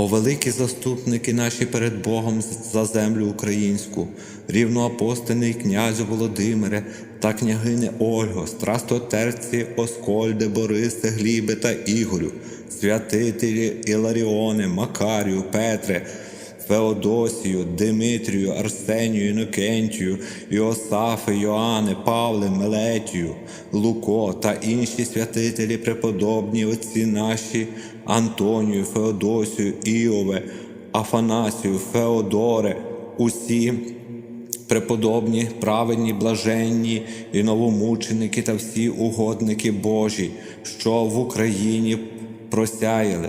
О великі заступники наші перед Богом за землю українську, рівноапостольний князю Володимире та княгине Ольго, страстотерці Оскольде, Борисе, Глібе та Ігорю, святителі Іларіоне, Макарію, Петре, Феодосію, Димитрію, Арсенію, Інокентію, Іосафи, Йоанне, Павле, Мелетію, Луко та інші святителі преподобні отці наші, Антонію, Феодосію, Іове, Афанасію, Феодоре, усі преподобні, праведні, блаженні і новомученики та всі угодники Божі, що в Україні просяяли.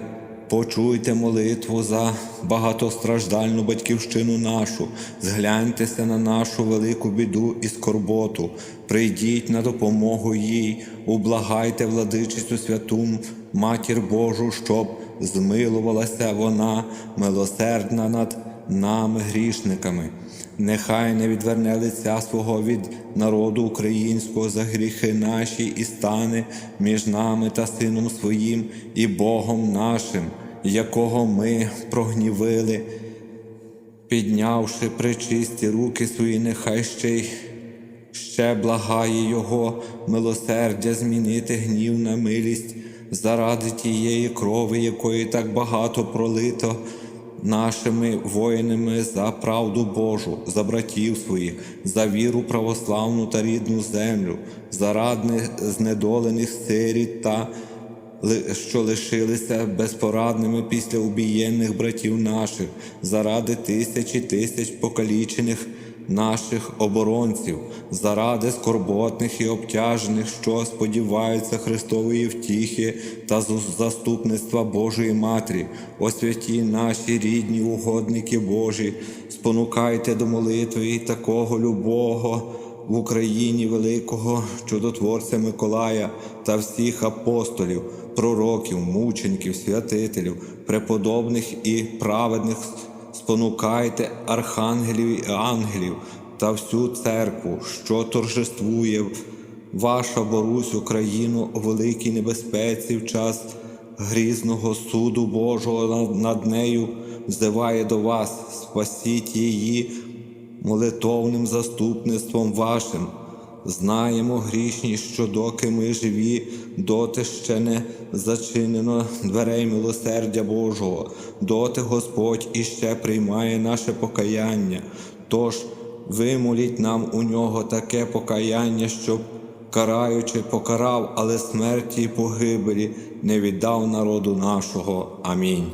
Почуйте молитву за багатостраждальну батьківщину нашу, згляньтеся на нашу велику біду і скорботу, прийдіть на допомогу їй, ублагайте владичицю святу Матір Божу, щоб змилувалася вона, милосердна над нами грішниками. Нехай не відверне лиця свого від народу українського за гріхи наші і стане між нами та Сином Своїм і Богом нашим, якого ми прогнівили, піднявши причисті руки свої, нехай ще й ще благає Його милосердя змінити гнів на милість заради тієї крови, якої так багато пролито нашими воїнами за правду Божу, за братів своїх, за віру православну та рідну землю, заради знедолених сиріт та що лишилися безпорадними після убієнних братів наших, заради тисячі тисяч покалічених наших оборонців, заради скорботних і обтяжених, що сподіваються Христової втіхи та заступництва Божої Матері, о святі наші рідні угодники Божі, спонукайте до молитви такого любого в Україні великого чудотворця Миколая та всіх апостолів, пророків, мучеників, святителів, преподобних і праведних спонукайте архангелів і ангелів та всю церкву, що торжествує ваша Борусь Україну у великій небезпеці в час грізного суду Божого над, нею взиває до вас, спасіть її молитовним заступництвом вашим. Знаємо грішні, що доки ми живі, доти ще не зачинено дверей милосердя Божого, доти Господь іще приймає наше покаяння. Тож вимоліть нам у нього таке покаяння, щоб караючи, покарав, але смерті й погибелі не віддав народу нашого. Амінь.